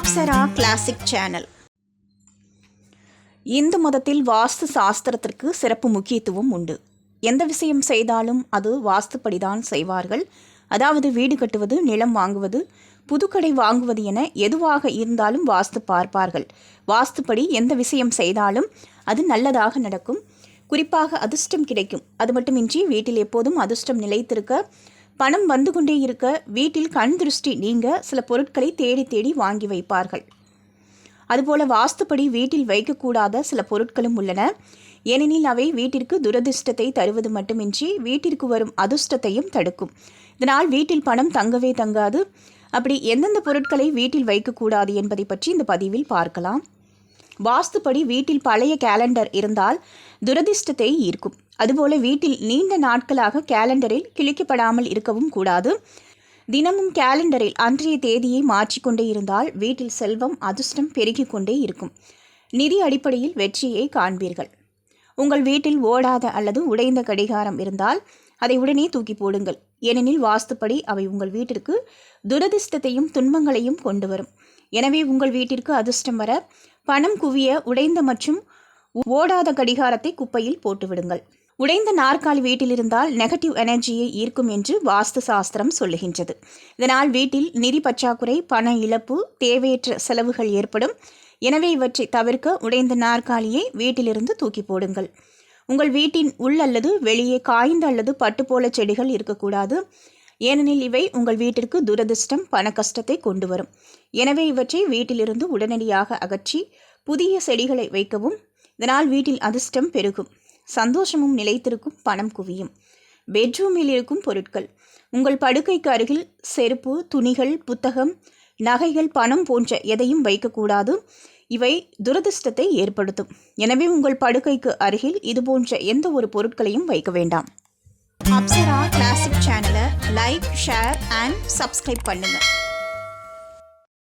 Apsara classic channel Hindu மதத்தில் வாஸ்து சாஸ்திரத்திற்கு சிறப்பு முக்கியத்துவம் உண்டு. எந்த விஷயம் செய்தாலும் அது வாஸ்துப்படிதான் செய்வார்கள். அதாவது வீடு கட்டுவது நிலம் வாங்குவது புதுக்கடை வாங்குவது என எதுவாக இருந்தாலும் வாஸ்து பார்ப்பார்கள். வாஸ்துப்படி எந்த விஷயம் செய்தாலும் அது நல்லதாக நடக்கும். குறிப்பாக அதிர்ஷ்டம் கிடைக்கும். அது மட்டுமின்றி வீட்டில் எப்போதும் அதிர்ஷ்டம் நிலைத்திருக்க பணம் வந்து கொண்டே இருக்க வீட்டில் கண் திருஷ்டி நீங்க சில பொருட்களை தேடி தேடி வாங்கி வைப்பார்கள். அதுபோல வாஸ்துப்படி வீட்டில் வைக்கக்கூடாத சில பொருட்களும் உள்ளன. ஏனெனில் அவை வீட்டிற்கு துரதிர்ஷ்டத்தை தருவது மட்டுமின்றி வீட்டிற்கு வரும் அதிர்ஷ்டத்தையும் தடுக்கும். இதனால் வீட்டில் பணம் தங்கவே தங்காது. அப்படி எந்தெந்த பொருட்களை வீட்டில் வைக்கக்கூடாது என்பதை பற்றி இந்த பதிவில் பார்க்கலாம். வாஸ்துப்படி வீட்டில் பழைய கேலண்டர் இருந்தால் துரதிர்ஷ்டத்தை ஈர்க்கும். அதுபோல வீட்டில் நீண்ட நாட்களாக கேலண்டரில் கிழிக்கப்படாமல் இருக்கவும் கூடாது. தினமும் கேலண்டரில் அன்றைய தேதியை மாற்றிக்கொண்டே இருந்தால் வீட்டில் செல்வம் அதிர்ஷ்டம் பெருகிக் கொண்டே இருக்கும். நிதி அடிப்படையில் வெற்றியை காண்பீர்கள். உங்கள் வீட்டில் ஓடாத அல்லது உடைந்த கடிகாரம் இருந்தால் அதை உடனே தூக்கி போடுங்கள். ஏனெனில் வாஸ்துப்படி அவை உங்கள் வீட்டிற்கு துரதிர்ஷ்டத்தையும் துன்பங்களையும் கொண்டு வரும். எனவே உங்கள் வீட்டிற்கு அதிர்ஷ்டம் வர பணம் குவிய உடைந்த மற்றும் ஓடாத கடிகாரத்தை குப்பையில் போட்டுவிடுங்கள். உடைந்த நாற்காலி வீட்டில் இருந்தால் நெகட்டிவ் எனர்ஜியை ஈர்க்கும் என்று வாஸ்து சாஸ்திரம் சொல்லுகின்றது. இதனால் வீட்டில் நிதி பற்றாக்குறை பண இழப்பு தேவையற்ற செலவுகள் ஏற்படும். எனவே இவற்றை தவிர்க்க உடைந்த நாற்காலியை வீட்டிலிருந்து தூக்கி போடுங்கள். உங்கள் வீட்டின் உள் அல்லது வெளியே காய்ந்த அல்லது பட்டு போல செடிகள் இருக்கக்கூடாது. ஏனெனில் இவை உங்கள் வீட்டிற்கு துரதிர்ஷ்டம் பண கஷ்டத்தை கொண்டு வரும் எனவே இவற்றை வீட்டிலிருந்து உடனடியாக அகற்றி புதிய செடிகளை வைக்கவும். இதனால் வீட்டில் அதிர்ஷ்டம் பெருகும். சந்தோஷமும் நிலைத்திருக்கும் பணம் குவியும். பெட்ரூமில் இருக்கும் பொருட்கள். உங்கள் படுக்கைக்கு அருகில் செருப்பு துணிகள் புத்தகம் நகைகள் பணம் போன்ற எதையும் வைக்கக்கூடாது. இவை துரதிர்ஷ்டத்தை ஏற்படுத்தும். எனவே உங்கள் படுக்கைக்கு அருகில் இதுபோன்ற எந்த ஒரு பொருட்களையும் வைக்க வேண்டாம். அப்சரா கிளாசிக் சேனலை லைக் ஷேர் அண்ட் சப்ஸ்கிரைப் பண்ணுங்கள்